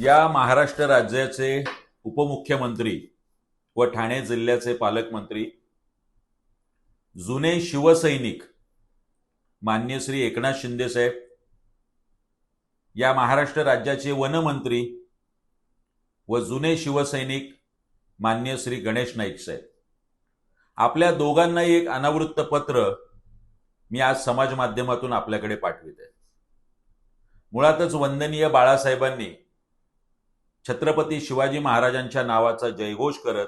या महाराष्ट्र राज्याचे उपमुख्यमंत्री व ठाणे जिल्ह्याचे पालकमंत्री जुने शिवसैनिक मान्य श्री एकनाथ शिंदे साहेब या महाराष्ट्र राज्याचे वनमंत्री व जुने शिवसैनिक मान्य श्री गणेश नाईक साहेब. आपल्या दोघांनाही एक अनावृत्त पत्र मी आज समाज माध्यमातून आपल्याकडे पाठवित. आहे मुळातच वंदनीय बाळासाहेबांनी छत्रपती शिवाजी महाराजांच्या नावाचा जयघोष करत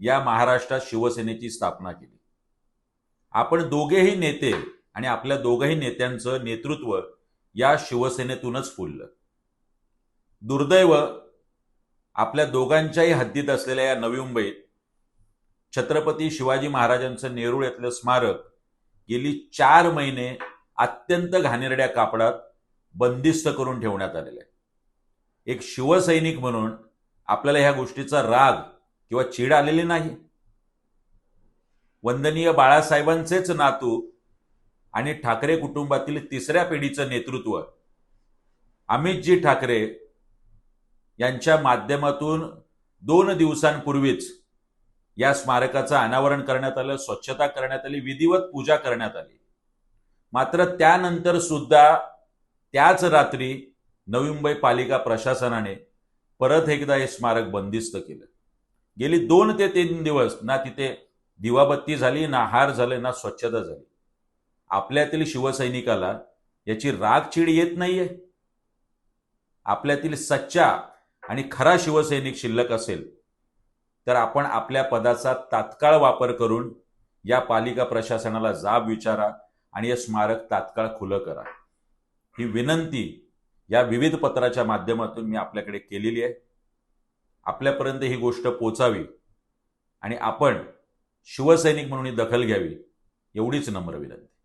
या महाराष्ट्रात शिवसेनेची स्थापना केली. आपण दोघेही नेते आणि आपल्या दोघंही नेत्यांचं नेतृत्व या शिवसेनेतूनच फुललं. दुर्दैव आपल्या दोघांच्याही हद्दीत असलेल्या या नवी मुंबईत छत्रपती शिवाजी महाराजांचं नेरूळ येथलं स्मारक गेली चार महिने अत्यंत घाणेरड्या कापडात बंदिस्त करून ठेवण्यात आलेलं आहे. एक शिवसैनिक म्हणून आपल्याला ह्या गोष्टीचा राग किंवा चीड आलेली नाही. वंदनीय बाळासाहेबांचेच नातू आणि ठाकरे कुटुंबातील तिसऱ्या पिढीचं नेतृत्व अमितजी ठाकरे यांच्या माध्यमातून दोन दिवसांपूर्वीच या स्मारकाचं अनावरण करण्यात आलं स्वच्छता करण्यात आली विधिवत पूजा करण्यात आली. मात्र त्यानंतर सुद्धा त्याच रात्री नवी मुंबई पालिका प्रशासनाने परत एकदा हे स्मारक बंदिस्त केलं. गेली दोन ते तीन दिवस ना तिथे दिवाबत्ती झाली ना हार झाले ना स्वच्छता झाली. आपल्यातील शिवसैनिकाला याची राग चीड येत नाहीये. आपल्यातील सच्चा आणि खरा शिवसैनिक शिल्लक असेल तर आपण आपल्या पदाचा तात्काळ वापर करून या पालिका प्रशासनाला जाब विचारा आणि हे स्मारक तात्काळ खुलं करा. ही विनंती या विविध पत्राच्या माध्यमातून मी आपल्याकडे केलेली आहे. आपल्यापर्यंत ही गोष्ट पोचावी आणि आपण शिवसैनिक म्हणून दखल घ्यावी एवढीच नम्र विनंती.